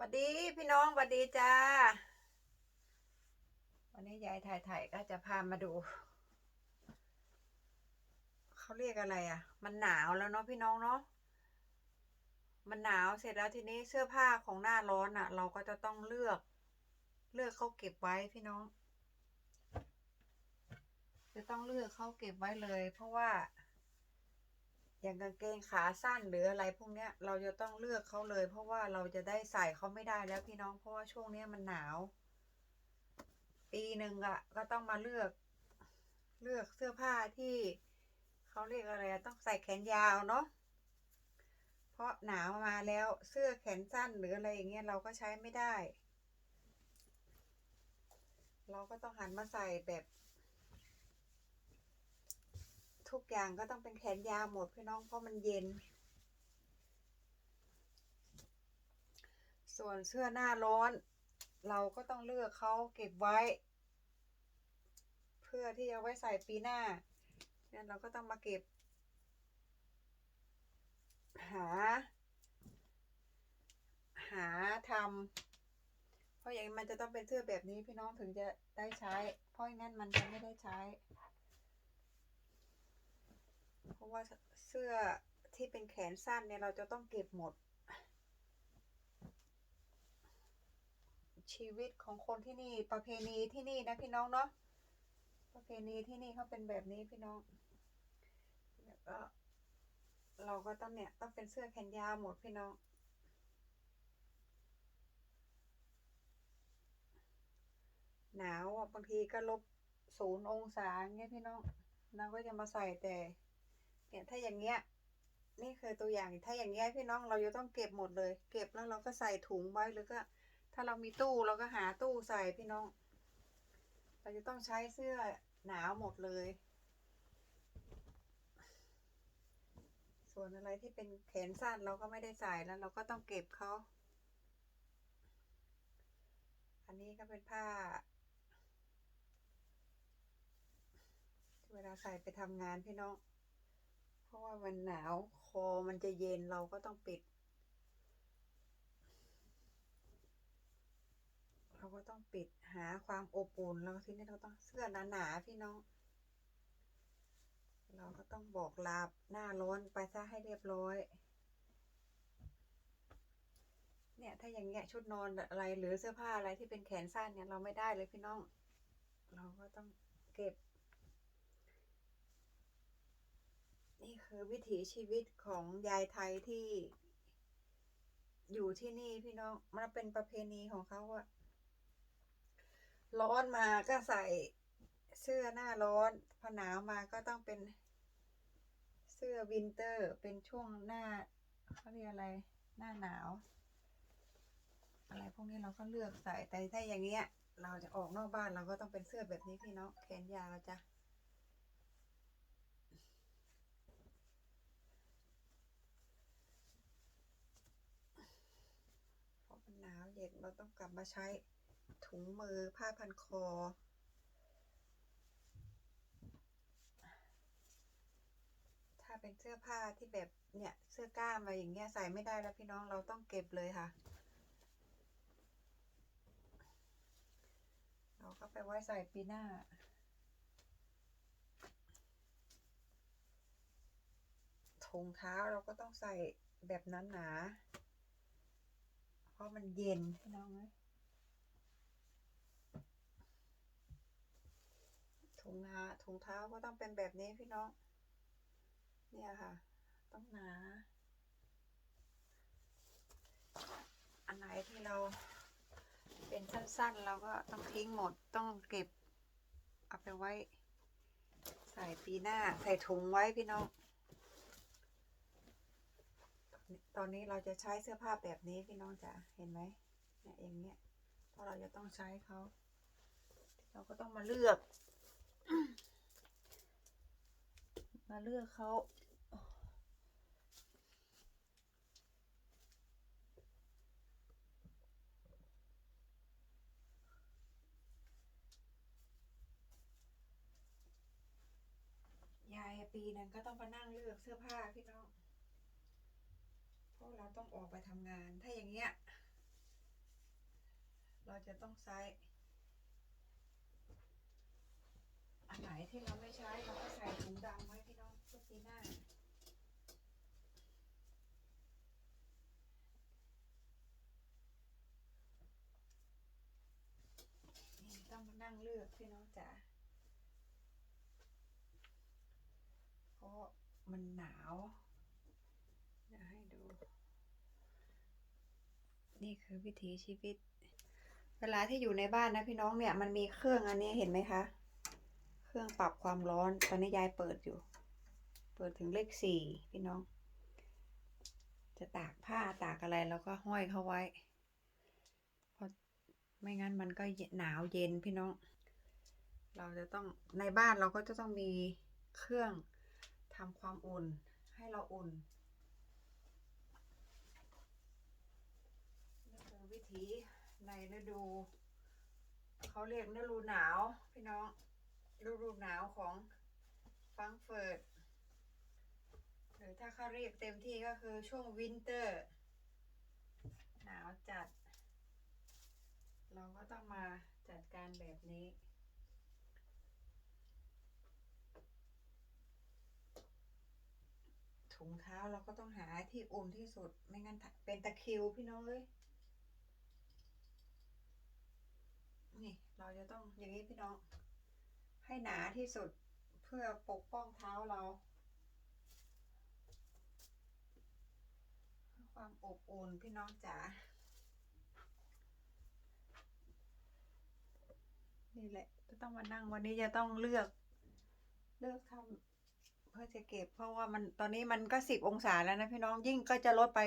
วัสดีพี่น้องวัสดีจ้า วันนี้ยายถ่ายถ่ายก็จะพามาดู เขาเรียกอะไรอะ มันหนาวแล้วเนาะพี่น้องเนาะมันหนาวเสร็จแล้วทีนี้เสื้อผ้าของหน้าร้อนอะ เราก็จะต้องเลือก เลือกเขาเก็บไว้พี่น้อง จะต้องเลือกเขาเก็บไว้เลย เพราะว่า อย่างกางเกงขาสั้นหรืออะไรพวกเนี้ยเราจะต้องเลือกเขาเลย เพราะว่าเราจะได้ใส่เขาไม่ได้แล้วพี่น้องเพราะว่าช่วงเนี้ยมันหนาว ปีหนึ่งอะก็ต้องมาเลือก เลือกเสื้อผ้าที่เขาเรียกอะไรต้องใส่แขนยาวเนาะเพราะหนาวมาแล้วเสื้อแขนสั้นหรืออะไรอย่างเงี้ยเราก็ใช้ไม่ได้ เราก็ต้องหันมาใส่แบบ ทุกอย่างก็ต้องเป็นแขนยาวหมดพี่น้องเพราะมันเย็น ส่วนเสื้อหน้าร้อน เราก็ต้องเลือกเขาเก็บไว้ เพื่อที่จะไว้ใส่ปีหน้าเนี่ยเราก็ต้องมาเก็บ หา หาทำเพราะอย่างมันจะต้องเป็นเสื้อแบบนี้พี่น้องถึงจะได้ใช้ เพราะงั้นมันจะไม่ได้ใช้ เพราะว่าเสื้อที่เป็นแขนสั้นเนี่ยเราจะต้องเก็บหมด ชีวิตของคนที่นี่ประเพณีที่นี่นะพี่น้องเนาะประเพณีที่นี่เขาเป็นแบบนี้พี่น้องแล้วก็เราก็ต้องเนี่ยต้องเป็นเสื้อแขนยาวหมดพี่น้องหนาวบางทีก็ลบศูนย์องศาเงี้ยพี่น้องเราก็จะมาใส่แต่ เนี่ยถ้าอย่างเงี้ย นี่คือตัวอย่างถ้าอย่างเงี้ยพี่น้องเราจะต้องเก็บหมดเลย เก็บแล้วเราก็ใส่ถุงไว้หรือก็ ถ้าเรามีตู้เราก็หาตู้ใส่พี่น้อง เราจะต้องใช้เสื้อหนาวหมดเลย ส่วนอะไรที่เป็นแขนสั้นเราก็ไม่ได้ใส่แล้ว เราก็ต้องเก็บเขาอันนี้ก็เป็นผ้าเวลาใส่ไปทำงานพี่น้อง ราะว่ามันหนาวคอมันจะเย็นเราก็ต้องปิด เราก็ต้องปิดหาความอบอุ่นแล้วทีนี้เราต้องเสื้อหนาๆพี่น้อง เราก็ต้องบอกลาหน้าร้อนไปซะให้เรียบร้อย เนี่ยถ้าอย่างเงี้ยชุดนอนอะไรหรือเสื้อผ้าอะไรที่เป็นแขนสั้นเนี่ยเราไม่ได้เลยพี่น้อง เราก็ต้องเก็บ คือวิถีชีวิตของยายไทยที่อยู่ที่นี่พี่น้องมันเป็นประเพณีของเขาอะร้อนมาก็ใส่เสื้อหน้าร้อนพอหนาวมาก็ต้องเป็นเสื้อวินเตอร์ เป็นช่วงหน้าเขาเรียกอะไร หน้าหนาว อะไรพวกนี้เราก็เลือกใส่แต่ถ้าอย่างเงี้ย เราจะออกนอกบ้านเราก็ต้องเป็นเสื้อแบบนี้พี่น้องแขนยาวจ้ะ เพราะมันหนาว เย็นเราต้องกลับมาใช้ถุงมือผ้าพันคอ ถ้าเป็นเสื้อผ้าที่แบบเนี่ยเสื้อกล้ามอะไรอย่างเงี้ยใส่ไม่ได้แล้วพี่น้องเราต้องเก็บเลยค่ะ เราก็ไปไว้ใส่ปีหน้าถุงเท้าเราก็ต้องใส่แบบนั้นหนา เพราะมันเย็นพี่น้องเอ้ยถุงนาถุงเท้าก็ต้องเป็นแบบนี้พี่น้อง เนี่ยค่ะ ต้องหนา อันไหนที่เราเป็นสั้นๆ เราก็ต้องทิ้งหมดต้องเก็บ เอาไปไว้ ใส่ปีหน้า ใส่ถุงไว้พี่น้อง ตอนนี้เราจะใช้เสื้อผ้าแบบนี้พี่น้องจ๋าเห็นไหมเนี่ยอย่างเงี้ยเพราะเราจะต้องใช้เขาเราก็ต้องมาเลือก มาเลือกเขายายปีหนึงก็ต้องมานั่งเลือกเสื้อผ้าพี่น้อง ราะเราต้องออกไปทำงาน ถ้าอย่างเงี้ย เราจะต้องใช้ อันไหนที่เราไม่ใช้เราก็ใส่ถุงดำไว้พี่น้องเพื่อปีหน้าต้องมานั่งเลือกพี่น้องจ๋าเพราะมันหนาวเดี๋ยวให้ดู นี่คือวิถีชีวิต เวลาที่อยู่ในบ้านนะพี่น้องเนี่ยมันมีเครื่องอันนี้เห็นไหมคะ เครื่องปรับความร้อนตอนนี้ยายเปิดอยู่ เปิดถึงเลขสี่พี่น้อง จะตากผ้าตากอะไรแล้วก็ห้อยเข้าไว้เพราะไม่งั้นมันก็หนาวเย็นพี่น้อง เราจะต้องในบ้านเราก็จะต้องมีเครื่องทำความอุ่นให้เราอุ่น นี่คือ วิถีในฤดู เขาเรียกฤดูหนาวพี่น้องฤดูหนาวของฟังเฟิร์ตหรือถ้าเขาเรียกเต็มที่ก็คือช่วงวินเตอร์ หนาวจัด เราก็ต้องมาจัดการแบบนี้ถุงเท้าเราก็ต้องหาที่อุ่นที่สุด ไม่งั้นเป็นตะคิวพี่น้องเลย นี่ เราจะต้องอย่างนี้พี่น้อง ให้หนาที่สุดเพื่อปกป้องเท้าเรา ความอบอุ่นพี่น้องจ๋า นี่แหละ จะต้องมานั่งวันนี้จะต้องเลือก เลือกทำเพื่อจะเก็บ เพราะว่ามันตอนนี้มันก็สิบองศาแล้วนะพี่น้องยิ่งก็จะลดไป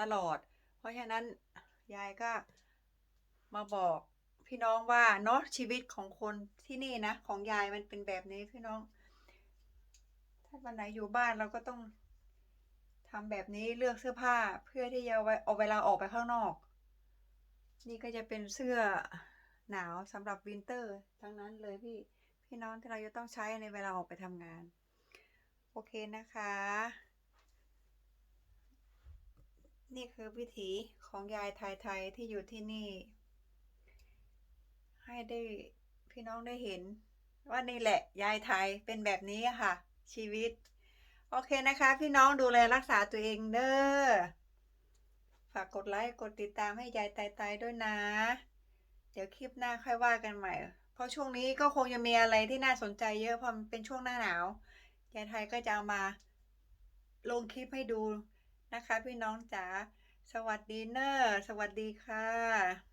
ตลอด เพราะฉะนั้นยายก็มาบอก พี่น้องว่าเนาะชีวิตของคนที่นี่นะ ของยายมันเป็นแบบนี้พี่น้อง ถ้าวันไหนอยู่บ้านเราก็ต้องทำแบบนี้เลือกเสื้อผ้าเพื่อที่จะเอาไว้เอาเวลาออกไปข้างนอก นี่ก็จะเป็นเสื้อหนาวสำหรับวินเตอร์ ทั้งนั้นเลยพี่พี่น้องที่เราจะต้องใช้ในเวลาออกไปทำงาน โอเคนะคะ นี่คือวิถีของยายไทยๆที่อยู่ที่นี่ ได้พี่น้องได้เห็น ว่านี่แหละยายไทยเป็นแบบนี้ค่ะ ชีวิต โอเคนะคะ พี่น้องดูแลรักษาตัวเองเด้อฝากกดไลค์กดติดตามให้ยายไตๆด้วยนะ เดี๋ยวคลิปหน้าค่อยว่ากันใหม่ เพราะช่วงนี้ก็คงจะมีอะไรที่น่าสนใจเยอะเพราะมันเป็นช่วงหน้าหนาวยายไทยก็จะเอามาลงคลิปให้ดูนะคะ พี่น้องจ๋าสวัสดีเนอร์สวัสดีค่ะ